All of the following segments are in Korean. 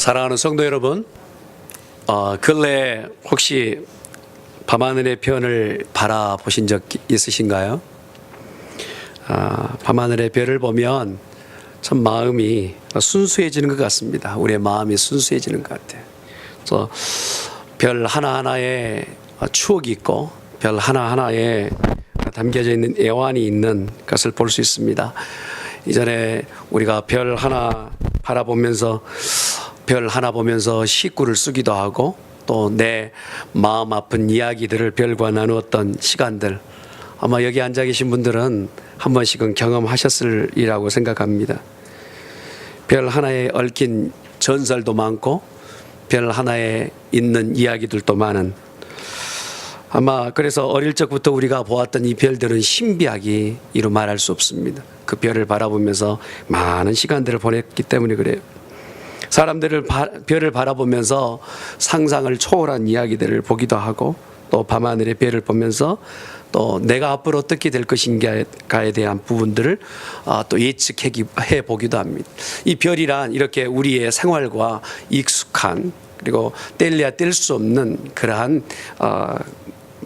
사랑하는 성도 여러분, 어, 근래 혹시 밤하늘의 별을 바라보신 적 있으신가요? 아, 밤하늘의 별을 보면 참 마음이 순수해지는 것 같습니다. 우리의 마음이 순수해지는 것 같아요. 그래서 별 하나하나에 추억이 있고 별 하나하나에 담겨져 있는 애환이 있는 것을 볼 수 있습니다. 이전에 우리가 별 하나 바라보면서 별 하나 보면서 시구를 쓰기도 하고 또 내 마음 아픈 이야기들을 별과 나누었던 시간들 아마 여기 앉아 계신 분들은 한 번씩은 경험하셨으리라고 생각합니다. 별 하나에 얽힌 전설도 많고 별 하나에 있는 이야기들도 많은 아마 그래서 어릴 적부터 우리가 보았던 이 별들은 신비하기 이루 말할 수 없습니다. 그 별을 바라보면서 많은 시간들을 보냈기 때문에 그래요. 사람들을 바, 별을 바라보면서 상상을 초월한 이야기들을 보기도 하고 또 밤하늘의 별을 보면서 또 내가 앞으로 어떻게 될 것인가에 대한 부분들을 아, 또 예측해 보기도 합니다. 이 별이란 이렇게 우리의 생활과 익숙한 그리고 뗄래야 뗄 수 없는 그러한 어,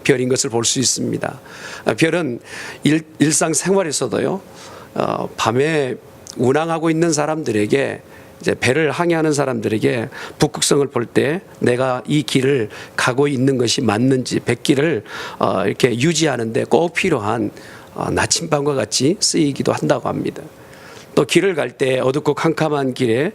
별인 것을 볼 수 있습니다. 아, 별은 일, 일상 생활에서도요, 어, 밤에 운항하고 있는 사람들에게 이제 배를 항해하는 사람들에게 북극성을 볼 때 내가 이 길을 가고 있는 것이 맞는지 백길을 어, 이렇게 유지하는데 꼭 필요한 어, 나침반과 같이 쓰이기도 한다고 합니다. 또 길을 갈 때 어둡고 캄캄한 길에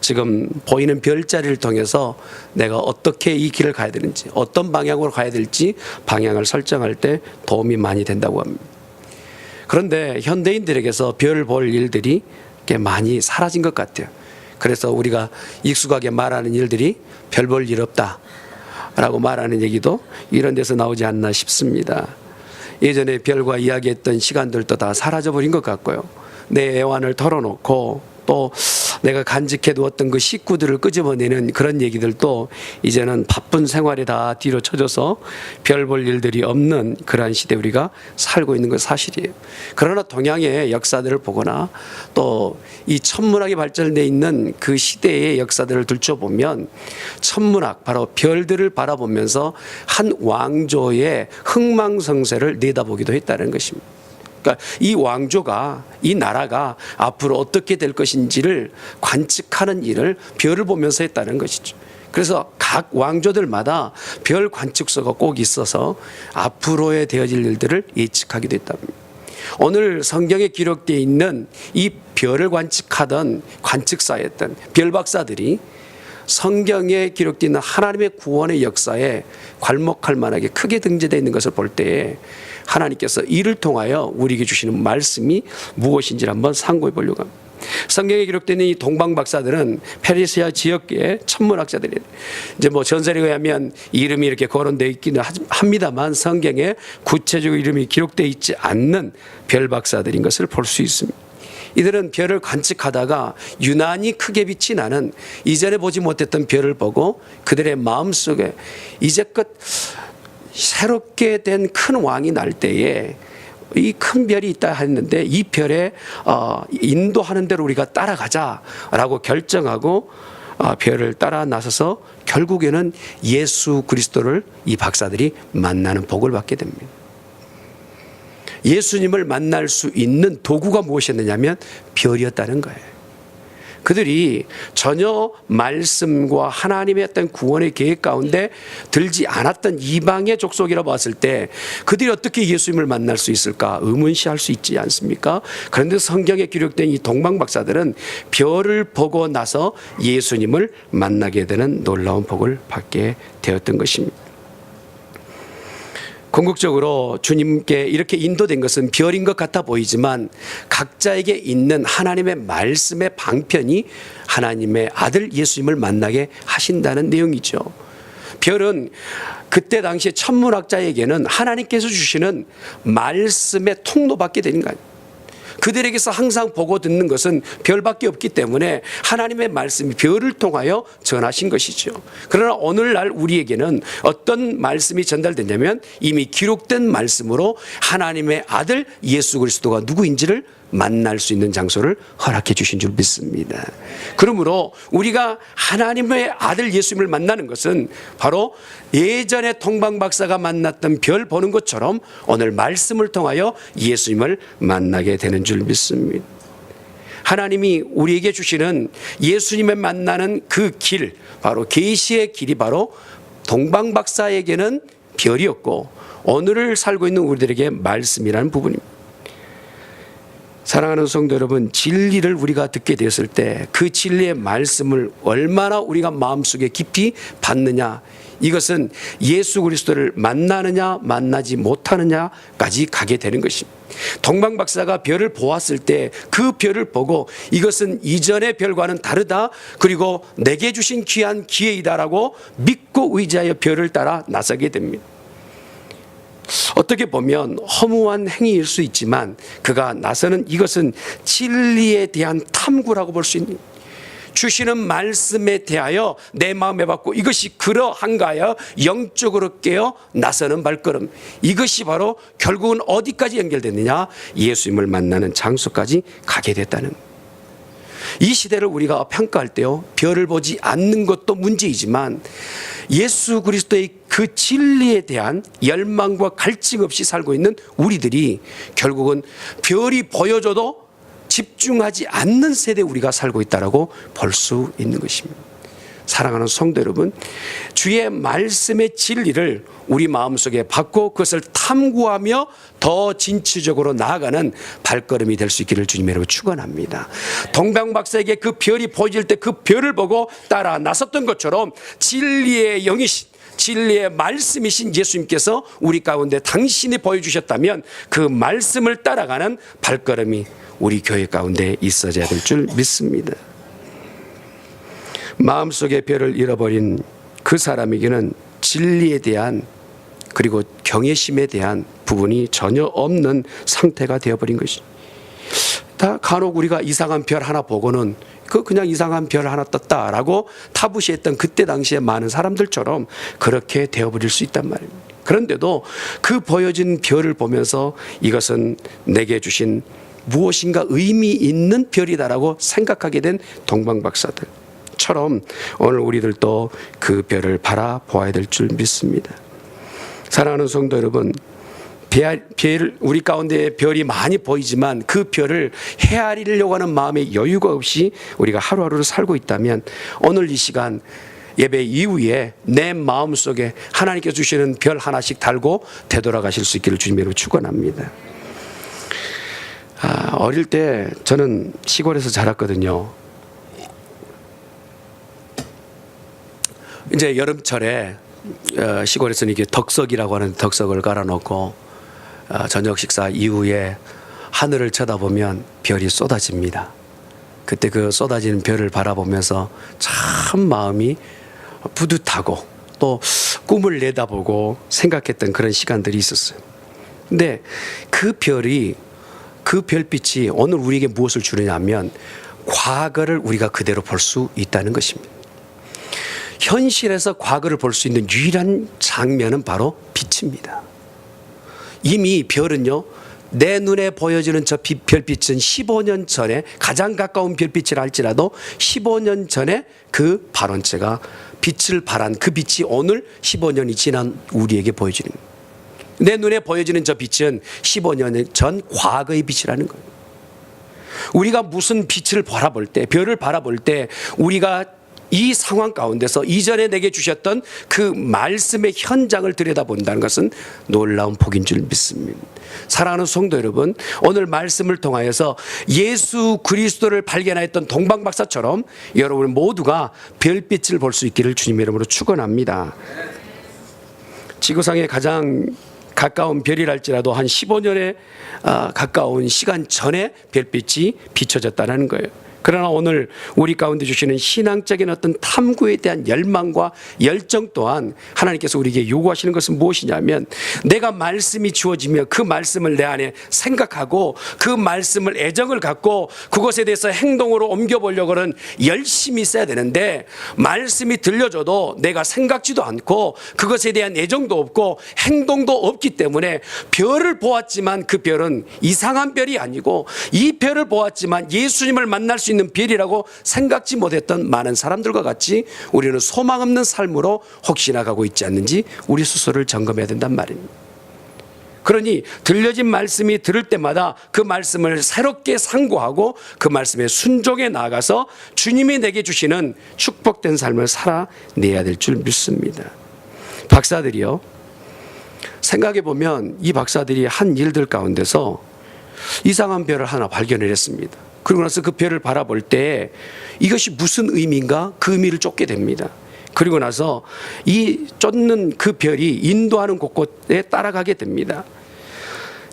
지금 보이는 별자리를 통해서 내가 어떻게 이 길을 가야 되는지 어떤 방향으로 가야 될지 방향을 설정할 때 도움이 많이 된다고 합니다. 그런데 현대인들에게서 별 볼 일들이 꽤 많이 사라진 것 같아요. 그래서 우리가 익숙하게 말하는 일들이 별 볼 일 없다. 라고 말하는 얘기도 이런 데서 나오지 않나 싶습니다. 예전에 별과 이야기했던 시간들도 다 사라져버린 것 같고요. 내 애완을 털어놓고 또 내가 간직해 두었던 그 식구들을 끄집어내는 그런 얘기들도 이제는 바쁜 생활에 다 뒤로 쳐져서 별 볼 일들이 없는 그러한 시대 우리가 살고 있는 건 사실이에요. 그러나 동양의 역사들을 보거나 또 이 천문학이 발전돼 있는 그 시대의 역사들을 들춰보면 천문학 바로 별들을 바라보면서 한 왕조의 흥망성쇠를 내다보기도 했다는 것입니다. 그러니까 이 왕조가 이 나라가 앞으로 어떻게 될 것인지를 관측하는 일을 별을 보면서 했다는 것이죠. 그래서 각 왕조들마다 별 관측소가 꼭 있어서 앞으로의 되어질 일들을 예측하기도 했답니다. 오늘 성경에 기록되어 있는 이 별을 관측하던 관측사였던 별 박사들이 성경에 기록되어 있는 하나님의 구원의 역사에 괄목할 만하게 크게 등재되어 있는 것을 볼 때에 하나님께서 이를 통하여 우리에게 주시는 말씀이 무엇인지를 한번 상고해 보려고 합니다. 성경에 기록된 이 동방 박사들은 페르시아 지역의 천문학자들이 이제 뭐 전설에 의하면 이름이 이렇게 거론되어 있기는 합니다만 성경에 구체적으로 이름이 기록되어 있지 않는 별 박사들인 것을 볼 수 있습니다. 이들은 별을 관측하다가 유난히 크게 빛이 나는 이전에 보지 못했던 별을 보고 그들의 마음속에 이제껏 새롭게 된 큰 왕이 날 때에 이 큰 별이 있다 했는데 이 별에 어, 인도하는 대로 우리가 따라가자라고 결정하고 어, 별을 따라 나서서 결국에는 예수 그리스도를 이 박사들이 만나는 복을 받게 됩니다. 예수님을 만날 수 있는 도구가 무엇이었느냐면 별이었다는 거예요. 그들이 전혀 말씀과 하나님의 어떤 구원의 계획 가운데 들지 않았던 이방의 족속이라 봤을 때 그들이 어떻게 예수님을 만날 수 있을까 의문시할 수 있지 않습니까? 그런데 성경에 기록된 이 동방 박사들은 별을 보고 나서 예수님을 만나게 되는 놀라운 복을 받게 되었던 것입니다. 궁극적으로 주님께 이렇게 인도된 것은 별인 것 같아 보이지만 각자에게 있는 하나님의 말씀의 방편이 하나님의 아들 예수님을 만나게 하신다는 내용이죠. 별은 그때 당시에 천문학자에게는 하나님께서 주시는 말씀의 통로받게 되는 거예요. 그들에게서 항상 보고 듣는 것은 별밖에 없기 때문에 하나님의 말씀이 별을 통하여 전하신 것이죠. 그러나 오늘날 우리에게는 어떤 말씀이 전달됐냐면 이미 기록된 말씀으로 하나님의 아들 예수 그리스도가 누구인지를 만날 수 있는 장소를 허락해 주신 줄 믿습니다. 그러므로 우리가 하나님의 아들 예수님을 만나는 것은 바로 예전에 동방 박사가 만났던 별 보는 것처럼 오늘 말씀을 통하여 예수님을 만나게 되는 줄 믿습니다. 하나님이 우리에게 주시는 예수님을 만나는 그 길, 바로 계시의 길이 바로 동방 박사에게는 별이었고 오늘을 살고 있는 우리들에게 말씀이라는 부분입니다. 사랑하는 성도 여러분, 진리를 우리가 듣게 되었을 때 그 진리의 말씀을 얼마나 우리가 마음속에 깊이 받느냐 이것은 예수 그리스도를 만나느냐 만나지 못하느냐까지 가게 되는 것입니다. 동방 박사가 별을 보았을 때 그 별을 보고 이것은 이전의 별과는 다르다. 그리고 내게 주신 귀한 기회이다라고 믿고 의지하여 별을 따라 나서게 됩니다. 어떻게 보면 허무한 행위일 수 있지만 그가 나서는 이것은 진리에 대한 탐구라고 볼 수 있는 주시는 말씀에 대하여 내 마음에 받고 이것이 그러한가 하여 영적으로 깨어 나서는 발걸음. 이것이 바로 결국은 어디까지 연결됐느냐? 예수님을 만나는 장소까지 가게 됐다는. 이 시대를 우리가 평가할 때요 별을 보지 않는 것도 문제이지만 예수 그리스도의 그 진리에 대한 열망과 갈증 없이 살고 있는 우리들이 결국은 별이 보여줘도 집중하지 않는 세대 우리가 살고 있다라고 볼 수 있는 것입니다. 사랑하는 성도 여러분, 주의 말씀의 진리를 우리 마음속에 받고 그것을 탐구하며 더 진취적으로 나아가는 발걸음이 될 수 있기를 주님의 이름으로 축원합니다. 동방 박사에게 그 별이 보여질 때 그 별을 보고 따라 나섰던 것처럼 진리의 영이신 진리의 말씀이신 예수님께서 우리 가운데 당신이 보여주셨다면 그 말씀을 따라가는 발걸음이 우리 교회 가운데 있어져야 될 줄 믿습니다. 마음속의 별을 잃어버린 그 사람에게는 진리에 대한 그리고 경외심에 대한 부분이 전혀 없는 상태가 되어버린 것이. 다 간혹 우리가 이상한 별 하나 보고는 그 그냥 이상한 별 하나 떴다라고 타부시했던 그때 당시에 많은 사람들처럼 그렇게 되어버릴 수 있단 말입니다. 그런데도 그 보여진 별을 보면서 이것은 내게 주신 무엇인가 의미 있는 별이다라고 생각하게 된 동방박사들. 처럼 오늘 우리들도 그 별을 바라보아야 될 줄 믿습니다. 사랑하는 성도 여러분, 별, 별, 우리 가운데 별이 많이 보이지만 그 별을 헤아리려고 하는 마음의 여유가 없이 우리가 하루하루를 살고 있다면 오늘 이 시간 예배 이후에 내 마음 속에 하나님께서 주시는 별 하나씩 달고 되돌아가실 수 있기를 주님으로 축원합니다. 아, 어릴 때 저는 시골에서 자랐거든요. 이제 여름철에 어, 시골에서는 이게 덕석이라고 하는 덕석을 깔아놓고 어, 저녁 식사 이후에 하늘을 쳐다보면 별이 쏟아집니다. 그때 그 쏟아지는 별을 바라보면서 참 마음이 뿌듯하고 또 꿈을 내다보고 생각했던 그런 시간들이 있었어요. 근데 그 별이 그 별빛이 오늘 우리에게 무엇을 주느냐면 과거를 우리가 그대로 볼 수 있다는 것입니다. 현실에서 과거를 볼 수 있는 유일한 장면은 바로 빛입니다. 이미 별은요, 내 눈에 보여지는 저 빛- 별빛은 15년 전에 가장 가까운 별빛이라 할지라도 15년 전에 그 발원체가 빛을 발한 그 빛이 오늘 15년이 지난 우리에게 보여지는. 내 눈에 보여지는 저 빛은 15년 전 과거의 빛이라는 거예요. 우리가 무슨 빛을 바라볼 때, 별을 바라볼 때 우리가 이 상황 가운데서 이전에 내게 주셨던 그 말씀의 현장을 들여다본다는 것은 놀라운 복인 줄 믿습니다. 사랑하는 성도 여러분, 오늘 말씀을 통하여서 예수 그리스도를 발견하였던 동방박사처럼 여러분 모두가 별빛을 볼 수 있기를 주님의 이름으로 축원합니다. 지구상에 가장 가까운 별이랄지라도 한 15년에 아, 가까운 시간 전에 별빛이 비춰졌다는 거예요. 그러나 오늘 우리 가운데 주시는 신앙적인 어떤 탐구에 대한 열망과 열정 또한 하나님께서 우리에게 요구하시는 것은 무엇이냐면 내가 말씀이 주어지며 그 말씀을 내 안에 생각하고 그 말씀을 애정을 갖고 그것에 대해서 행동으로 옮겨보려고는 열심히 써야 되는데 말씀이 들려줘도 내가 생각지도 않고 그것에 대한 애정도 없고 행동도 없기 때문에 별을 보았지만 그 별은 이상한 별이 아니고 이 별을 보았지만 예수님을 만날 수 있는 별이라고 생각지 못했던 많은 사람들과 같이 우리는 소망 없는 삶으로 혹시나 가고 있지 않는지 우리 스스로를 점검해야 된단 말입니다. 그러니 들려진 말씀이 들을 때마다 그 말씀을 새롭게 상고하고 그 말씀에 순종해 나가서 주님이 내게 주시는 축복된 삶을 살아내야 될 줄 믿습니다. 박사들이요. 생각해 보면 이 박사들이 한 일들 가운데서 이상한 별을 하나 발견을 했습니다. 그리고 나서 그 별을 바라볼 때 이것이 무슨 의미인가 그 의미를 쫓게 됩니다. 그리고 나서 이 쫓는 그 별이 인도하는 곳곳에 따라가게 됩니다.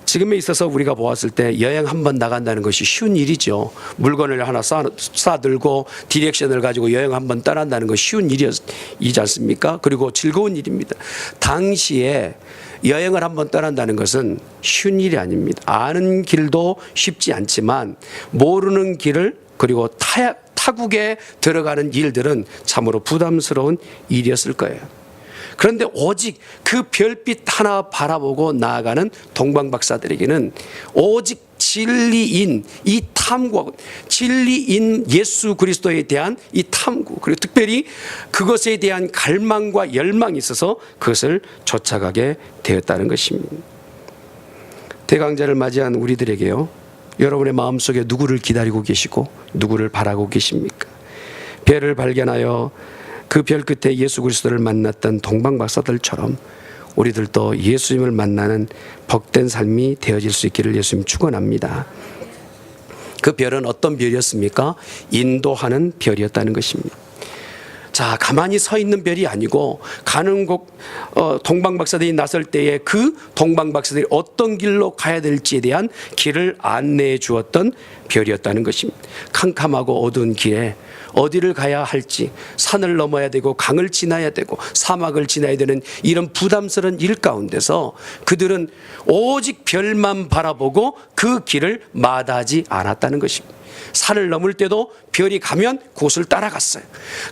지금에 있어서 우리가 보았을 때 여행 한 번 나간다는 것이 쉬운 일이죠. 물건을 하나 싸, 싸들고 디렉션을 가지고 여행 한번 떠난다는 것이 쉬운 일이지 않습니까? 그리고 즐거운 일입니다. 당시에 여행을 한번 떠난다는 것은 쉬운 일이 아닙니다. 아는 길도 쉽지 않지만 모르는 길을 그리고 타, 타국에 들어가는 일들은 참으로 부담스러운 일이었을 거예요. 그런데 오직 그 별빛 하나 바라보고 나아가는 동방박사들에게는 오직 진리인 이 탐구, 진리인 예수 그리스도에 대한 이 탐구, 그리고 특별히 그것에 대한 갈망과 열망이 있어서 그것을 쫓아가게 되었다는 것입니다. 대강자를 맞이한 우리들에게요, 여러분의 마음속에 누구를 기다리고 계시고 누구를 바라고 계십니까? 별을 발견하여 그 별 끝에 예수 그리스도를 만났던 동방 박사들처럼 우리들도 예수님을 만나는 복된 삶이 되어질 수 있기를 예수님 축원합니다. 그 별은 어떤 별이었습니까? 인도하는 별이었다는 것입니다. 자, 가만히 서 있는 별이 아니고 가는 곳 어, 동방 박사들이 나설 때에 그 동방 박사들이 어떤 길로 가야 될지에 대한 길을 안내해 주었던 별이었다는 것입니다. 캄캄하고 어두운 길에 어디를 가야 할지 산을 넘어야 되고 강을 지나야 되고 사막을 지나야 되는 이런 부담스러운 일 가운데서 그들은 오직 별만 바라보고 그 길을 마다하지 않았다는 것입니다. 산을 넘을 때도 별이 가면 그곳을 따라갔어요.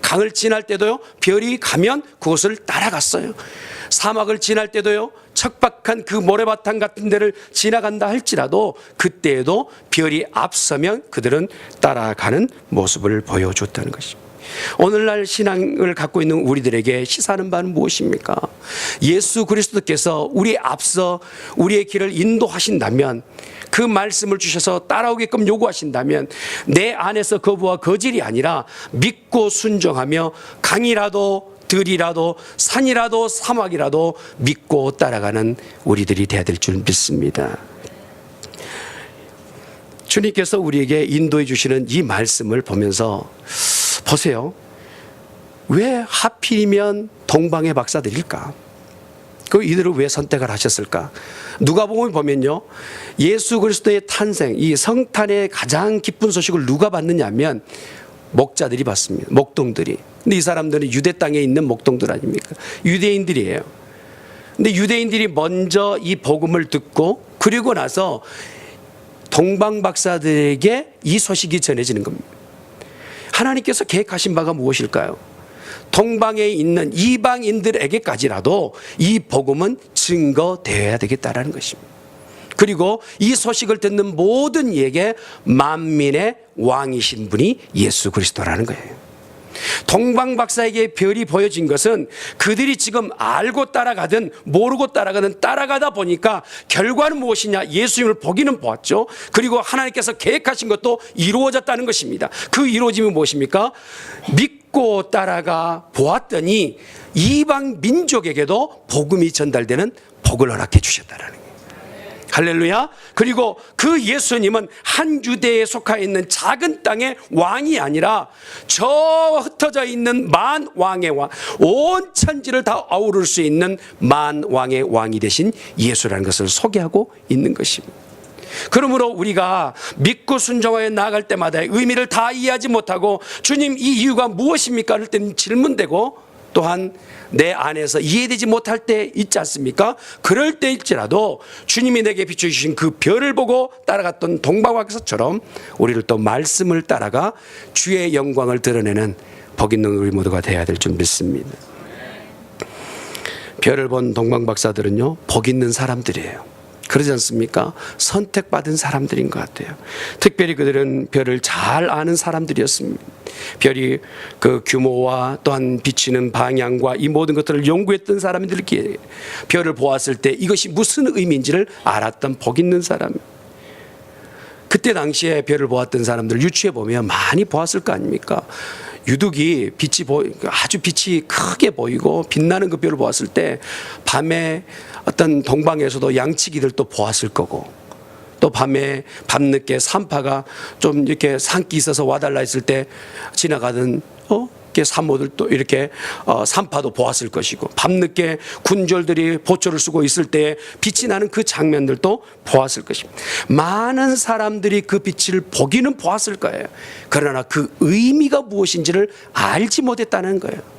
강을 지날 때도요, 별이 가면 그곳을 따라갔어요. 사막을 지날 때도요, 척박한 그 모래바탕 같은 데를 지나간다 할지라도 그때에도 별이 앞서면 그들은 따라가는 모습을 보여줬다는 것입니다. 오늘날 신앙을 갖고 있는 우리들에게 시사하는 바는 무엇입니까? 예수 그리스도께서 우리 앞서 우리의 길을 인도하신다면 그 말씀을 주셔서 따라오게끔 요구하신다면 내 안에서 거부와 거질이 아니라 믿고 순종하며 강이라도 들이라도 산이라도 사막이라도 믿고 따라가는 우리들이 되어야 될 줄 믿습니다. 주님께서 우리에게 인도해 주시는 이 말씀을 보면서 보세요. 왜 하필이면 동방의 박사들일까? 그 이들을 왜 선택을 하셨을까? 누가복음 보면요. 예수 그리스도의 탄생, 이 성탄의 가장 기쁜 소식을 누가 받느냐면 목자들이 받습니다. 목동들이. 근데 이 사람들은 유대 땅에 있는 목동들 아닙니까? 유대인들이에요. 근데 유대인들이 먼저 이 복음을 듣고 그리고 나서 동방 박사들에게 이 소식이 전해지는 겁니다. 하나님께서 계획하신 바가 무엇일까요? 동방에 있는 이방인들에게까지라도 이 복음은 증거되어야 되겠다라는 것입니다. 그리고 이 소식을 듣는 모든 이에게 만민의 왕이신 분이 예수 그리스도라는 거예요. 동방 박사에게 별이 보여진 것은 그들이 지금 알고 따라가든 모르고 따라가든 따라가다 보니까 결과는 무엇이냐? 예수님을 보기는 보았죠. 그리고 하나님께서 계획하신 것도 이루어졌다는 것입니다. 그 이루어짐이 무엇입니까? 믿고 따라가 보았더니 이방 민족에게도 복음이 전달되는 복을 허락해 주셨다라는 거예요. 할렐루야. 그리고 그 예수님은 한 유대에 속하 있는 작은 땅의 왕이 아니라 저 흩어져 있는 만 왕의 왕, 온 천지를 다 아우를 수 있는 만 왕의 왕이 되신 예수라는 것을 소개하고 있는 것입니다. 그러므로 우리가 믿고 순종하여 나아갈 때마다 의미를 다 이해하지 못하고 주님 이 이유가 무엇입니까? 할 때는 질문되고 또한 내 안에서 이해되지 못할 때 있지 않습니까? 그럴 때일지라도 주님이 내게 비춰주신 그 별을 보고 따라갔던 동방박사처럼 우리를 또 말씀을 따라가 주의 영광을 드러내는 복 있는 우리 모두가 되어야 될 줄 믿습니다. 별을 본 동방박사들은요, 복 있는 사람들이에요. 그러지 않습니까? 선택받은 사람들인 것 같아요. 특별히 그들은 별을 잘 아는 사람들이었습니다. 별이 그 규모와 또한 비치는 방향과 이 모든 것들을 연구했던 사람들끼리 별을 보았을 때 이것이 무슨 의미인지를 알았던 복 있는 사람. 그때 당시에 별을 보았던 사람들 유추해 보면 많이 보았을 거 아닙니까? 유독이 빛이 보이 아주 빛이 크게 보이고 빛나는 그 별을 보았을 때 밤에 어떤 동방에서도 양치기들도 보았을 거고 또 밤에 밤늦게 산파가 좀 이렇게 산기 있어서 와달라 했을 때 지나가던 어 산모들 또 이렇게 어 산파도 보았을 것이고 밤늦게 군졸들이 보초를 쓰고 있을 때 빛이 나는 그 장면들도 보았을 것입니다. 많은 사람들이 그 빛을 보기는 보았을 거예요. 그러나 그 의미가 무엇인지를 알지 못했다는 거예요.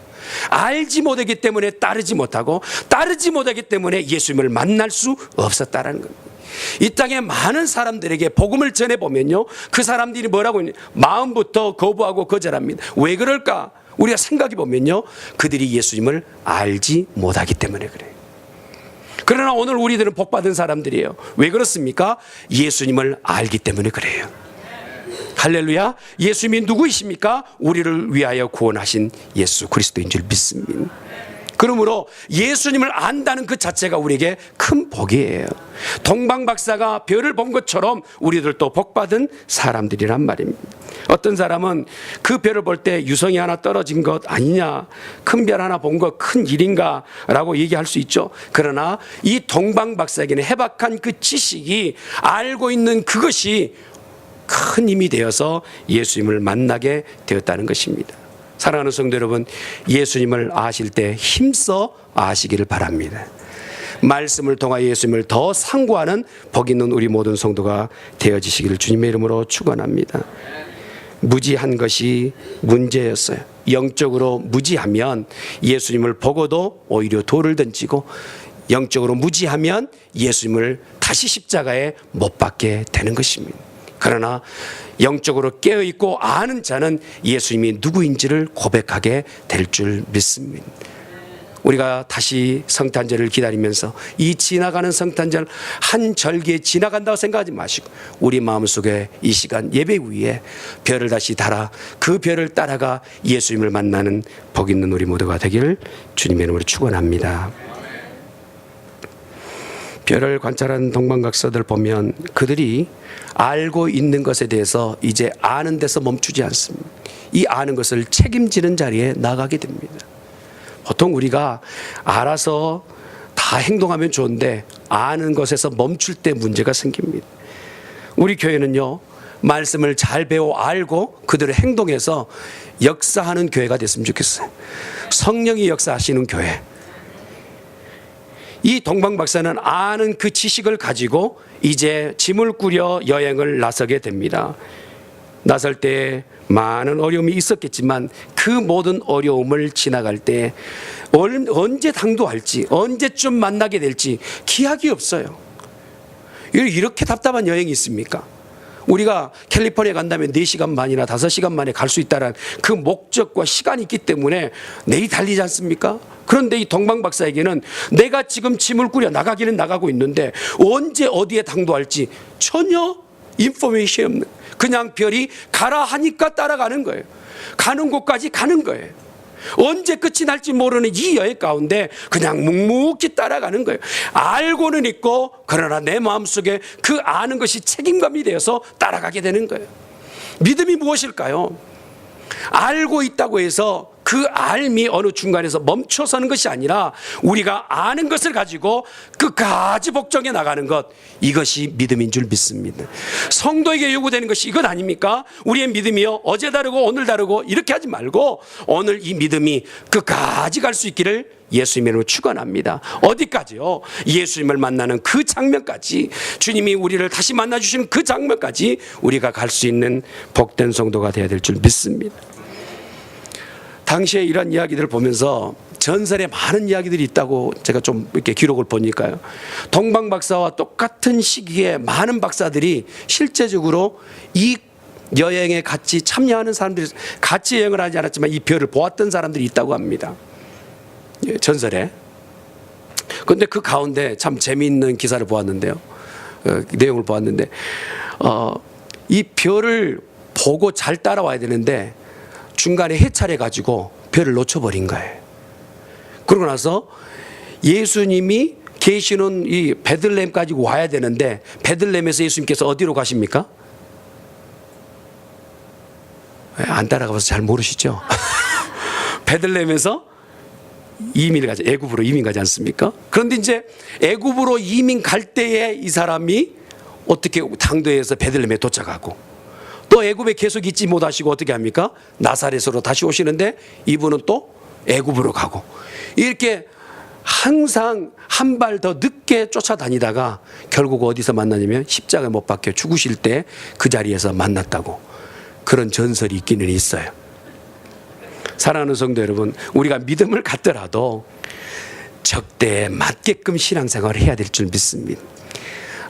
알지 못하기 때문에 따르지 못하고 따르지 못하기 때문에 예수님을 만날 수 없었다는 겁니다. 이 땅에 많은 사람들에게 복음을 전해 보면요, 그 사람들이 뭐라고 했냐? 마음부터 거부하고 거절합니다. 왜 그럴까? 우리가 생각해 보면요, 그들이 예수님을 알지 못하기 때문에 그래요. 그러나 오늘 우리들은 복받은 사람들이에요. 왜 그렇습니까? 예수님을 알기 때문에 그래요. 할렐루야. 예수님이 누구이십니까? 우리를 위하여 구원하신 예수 그리스도인 줄 믿습니다. 그러므로 예수님을 안다는 그 자체가 우리에게 큰 복이에요. 동방 박사가 별을 본 것처럼 우리들도 복 받은 사람들이란 말입니다. 어떤 사람은 그 별을 볼 때 유성이 하나 떨어진 것 아니냐, 큰 별 하나 본 것 큰 일인가 라고 얘기할 수 있죠. 그러나 이 동방 박사에게는 해박한 그 지식이 알고 있는 그것이 큰 힘이 되어서 예수님을 만나게 되었다는 것입니다. 사랑하는 성도 여러분, 예수님을 아실 때 힘써 아시기를 바랍니다. 말씀을 통하여 예수님을 더 상고하는 복 있는 우리 모든 성도가 되어지시기를 주님의 이름으로 축원합니다. 무지한 것이 문제였어요. 영적으로 무지하면 예수님을 보고도 오히려 돌을 던지고 영적으로 무지하면 예수님을 다시 십자가에 못 박게 되는 것입니다. 그러나 영적으로 깨어 있고 아는 자는 예수님이 누구인지를 고백하게 될 줄 믿습니다. 우리가 다시 성탄절을 기다리면서 이 지나가는 성탄절 한 절기에 지나간다고 생각하지 마시고 우리 마음속에 이 시간 예배 위에 별을 다시 달아 그 별을 따라가 예수님을 만나는 복 있는 우리 모두가 되기를 주님의 이름으로 축원합니다. 별을 관찰한 동방각서들 보면 그들이 알고 있는 것에 대해서 이제 아는 데서 멈추지 않습니다. 이 아는 것을 책임지는 자리에 나가게 됩니다. 보통 우리가 알아서 다 행동하면 좋은데 아는 것에서 멈출 때 문제가 생깁니다. 우리 교회는요, 말씀을 잘 배워 알고 그들의 행동에서 역사하는 교회가 됐으면 좋겠어요. 성령이 역사하시는 교회. 이 동방 박사는 아는 그 지식을 가지고 이제 짐을 꾸려 여행을 나서게 됩니다. 나설 때 많은 어려움이 있었겠지만 그 모든 어려움을 지나갈 때 언제 당도할지 언제쯤 만나게 될지 기약이 없어요. 이렇게 답답한 여행이 있습니까? 우리가 캘리포니아 간다면 4시간 반이나 5시간 만에 갈 수 있다는 그 목적과 시간이 있기 때문에 내일 달리지 않습니까? 그런데 이 동방 박사에게는 내가 지금 짐을 꾸려 나가기는 나가고 있는데 언제 어디에 당도할지 전혀 인포메이션이 없는 그냥 별이 가라 하니까 따라가는 거예요. 가는 곳까지 가는 거예요. 언제 끝이 날지 모르는 이 여행 가운데 그냥 묵묵히 따라가는 거예요. 알고는 있고 그러나 내 마음속에 그 아는 것이 책임감이 되어서 따라가게 되는 거예요. 믿음이 무엇일까요? 알고 있다고 해서 그 알미 어느 중간에서 멈춰서는 것이 아니라 우리가 아는 것을 가지고 끝까지 복종해 나가는 것 이것이 믿음인 줄 믿습니다. 성도에게 요구되는 것이 이것 아닙니까? 우리의 믿음이요 어제 다르고 오늘 다르고 이렇게 하지 말고 오늘 이 믿음이 끝까지 갈 수 있기를 예수님의 이름으로 축원합니다. 어디까지요? 예수님을 만나는 그 장면까지 주님이 우리를 다시 만나 주시는 그 장면까지 우리가 갈 수 있는 복된 성도가 되어야 될 줄 믿습니다. 당시에 이런 이야기들을 보면서 전설에 많은 이야기들이 있다고 제가 좀 이렇게 기록을 보니까요. 동방 박사와 똑같은 시기에 많은 박사들이 실제적으로 이 여행에 같이 참여하는 사람들이 같이 여행을 하지 않았지만 이 별을 보았던 사람들이 있다고 합니다. 예, 전설에. 그런데 그 가운데 참 재미있는 기사를 보았는데요. 어, 내용을 보았는데 어, 이 별을 보고 잘 따라와야 되는데 중간에 해찰해 가지고 별을 놓쳐버린 거예요. 그러고 나서 예수님이 계시는 이 베들레헴까지 와야 되는데 베들레헴에서 예수님께서 어디로 가십니까? 예, 안 따라가봐서 잘 모르시죠? 베들레헴에서 이민을 가죠. 애굽으로 이민 가지 않습니까? 그런데 이제 애굽으로 이민 갈 때에 이 사람이 어떻게 당도에서 베들레헴에 도착하고 또 애굽에 계속 있지 못하시고 어떻게 합니까? 나사렛으로 다시 오시는데 이분은 또 애굽으로 가고 이렇게 항상 한 발 더 늦게 쫓아다니다가 결국 어디서 만나냐면 십자가에 못 박혀 죽으실 때 그 자리에서 만났다고 그런 전설이 있기는 있어요. 사랑하는 성도 여러분, 우리가 믿음을 갖더라도 적대에 맞게끔 신앙생활을 해야 될 줄 믿습니다.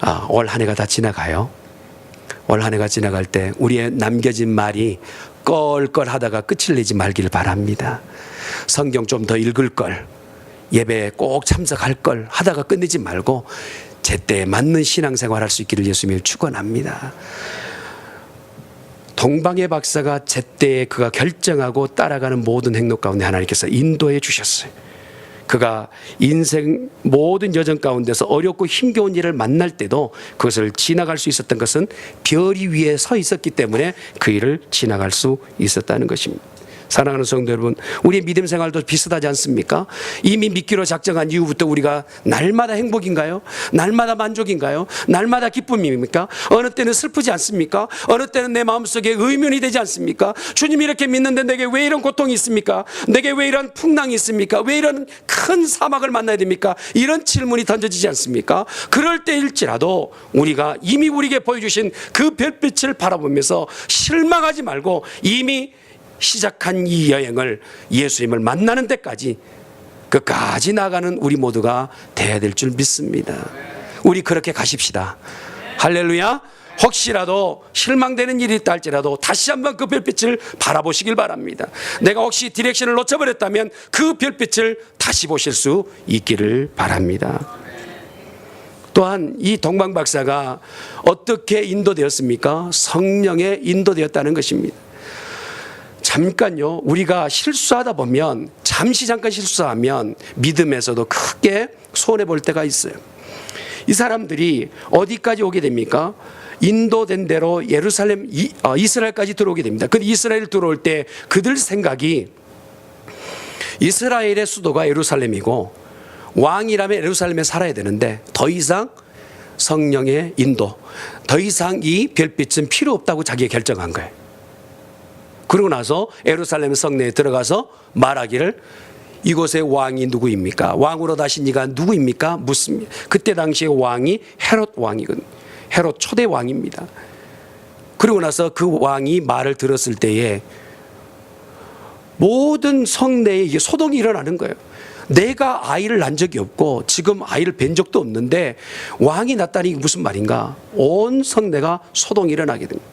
아, 올 한 해가 다 지나가요. 올 한 해가 지나갈 때 우리의 남겨진 말이 껄껄 하다가 끝을 내지 말기를 바랍니다. 성경 좀 더 읽을 걸, 예배에 꼭 참석할 걸 하다가 끝내지 말고 제때에 맞는 신앙생활 할 수 있기를 예수님을 축원합니다. 동방의 박사가 제때에 그가 결정하고 따라가는 모든 행동 가운데 하나님께서 인도해 주셨어요. 그가 인생 모든 여정 가운데서 어렵고 힘겨운 일을 만날 때도 그것을 지나갈 수 있었던 것은 별이 위에 서 있었기 때문에 그 일을 지나갈 수 있었다는 것입니다. 사랑하는 성도 여러분, 우리의 믿음 생활도 비슷하지 않습니까? 이미 믿기로 작정한 이후부터 우리가 날마다 행복인가요? 날마다 만족인가요? 날마다 기쁨입니까? 어느 때는 슬프지 않습니까? 어느 때는 내 마음속에 의문이 되지 않습니까? 주님 이렇게 믿는데 내게 왜 이런 고통이 있습니까? 내게 왜 이런 풍랑이 있습니까? 왜 이런 큰 사막을 만나야 됩니까? 이런 질문이 던져지지 않습니까? 그럴 때일지라도 우리가 이미 우리에게 보여주신 그 별빛을 바라보면서 실망하지 말고 이미 시작한 이 여행을 예수님을 만나는 데까지 끝까지 나가는 우리 모두가 돼야 될 줄 믿습니다. 우리 그렇게 가십시다. 할렐루야. 혹시라도 실망되는 일이 있다 할지라도 다시 한번 그 별빛을 바라보시길 바랍니다. 내가 혹시 디렉션을 놓쳐버렸다면 그 별빛을 다시 보실 수 있기를 바랍니다. 또한 이 동방 박사가 어떻게 인도되었습니까? 성령에 인도되었다는 것입니다. 잠깐요, 우리가 실수하다 보면, 잠시 잠깐 실수하면 믿음에서도 크게 손해볼 때가 있어요. 이 사람들이 어디까지 오게 됩니까? 인도된 대로 예루살렘, 이, 어, 이스라엘까지 들어오게 됩니다. 그 이스라엘 들어올 때 그들 생각이 이스라엘의 수도가 예루살렘이고 왕이라면 예루살렘에 살아야 되는데 더 이상 성령의 인도, 더 이상 이 별빛은 필요 없다고 자기가 결정한 거예요. 그러고 나서 예루살렘 성내에 들어가서 말하기를 이곳의 왕이 누구입니까? 왕으로 다신 이가 누구입니까? 묻습니다. 그때 당시에 왕이 헤롯 왕이거든. 헤롯 초대 왕입니다. 그리고 나서 그 왕이 말을 들었을 때에 모든 성내에 이게 소동이 일어나는 거예요. 내가 아이를 낳은 적이 없고 지금 아이를 뵌 적도 없는데 왕이 낳다니 무슨 말인가? 온 성내가 소동이 일어나게 됩니다.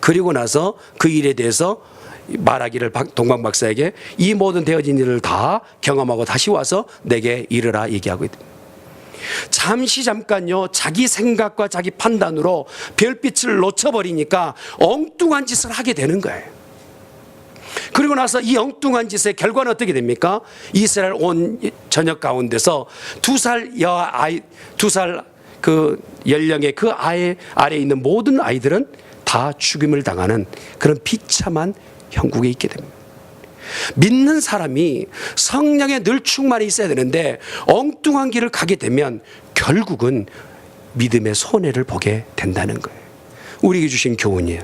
그리고 나서 그 일에 대해서 말하기를 박- 동방 박사에게 이 모든 되어진 일을 다 경험하고 다시 와서 내게 이르라 얘기하고 있다. 잠시 잠깐요 자기 생각과 자기 판단으로 별빛을 놓쳐버리니까 엉뚱한 짓을 하게 되는 거예요. 그리고 나서 이 엉뚱한 짓의 결과는 어떻게 됩니까? 이스라엘 온 전역 가운데서 두 살 여 아이 두 살 그 연령의 그 아이 아래 에 있는 모든 아이들은 다 죽임을 당하는 그런 비참한 형국에 있게 됩니다. 믿는 사람이 성령에 늘 충만히 있어야 되는데 엉뚱한 길을 가게 되면 결국은 믿음의 손해를 보게 된다는 거예요. 우리에게 주신 교훈이에요.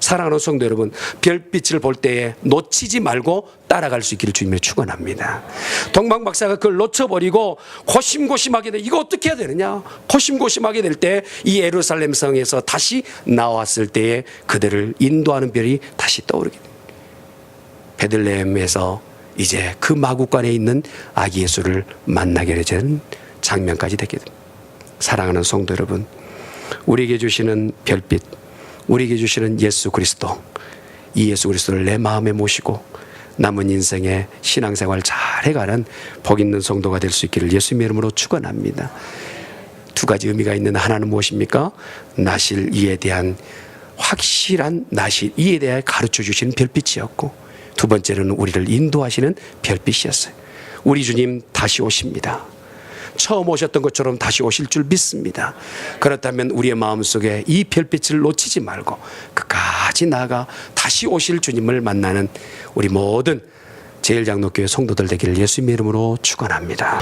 사랑하는 성도 여러분, 별빛을 볼 때에 놓치지 말고 따라갈 수 있기를 주님을 축원합니다. 동방 박사가 그걸 놓쳐버리고 고심고심하게 돼. 이거 어떻게 해야 되느냐? 고심고심하게 될 때 이 예루살렘 성에서 다시 나왔을 때에 그들을 인도하는 별이 다시 떠오르게 됩니다. 베들레헴에서 이제 그 마구간에 있는 아기 예수를 만나게 되는 장면까지 되게 됩니다. 사랑하는 성도 여러분, 우리에게 주시는 별빛, 우리에게 주시는 예수 그리스도, 이 예수 그리스도를 내 마음에 모시고 남은 인생의 신앙생활 잘 해가는 복 있는 성도가 될 수 있기를 예수님의 이름으로 축원합니다. 두 가지 의미가 있는 하나는 무엇입니까? 나실 이에 대한 확실한 나실 이에 대해 가르쳐 주시는 별빛이었고 두 번째는 우리를 인도하시는 별빛이었어요. 우리 주님 다시 오십니다. 처음 오셨던 것처럼 다시 오실 줄 믿습니다. 그렇다면 우리의 마음속에 이 별빛을 놓치지 말고 끝까지 나아가 다시 오실 주님을 만나는 우리 모든 제일장로교회 성도들 되기를 예수님의 이름으로 축원합니다.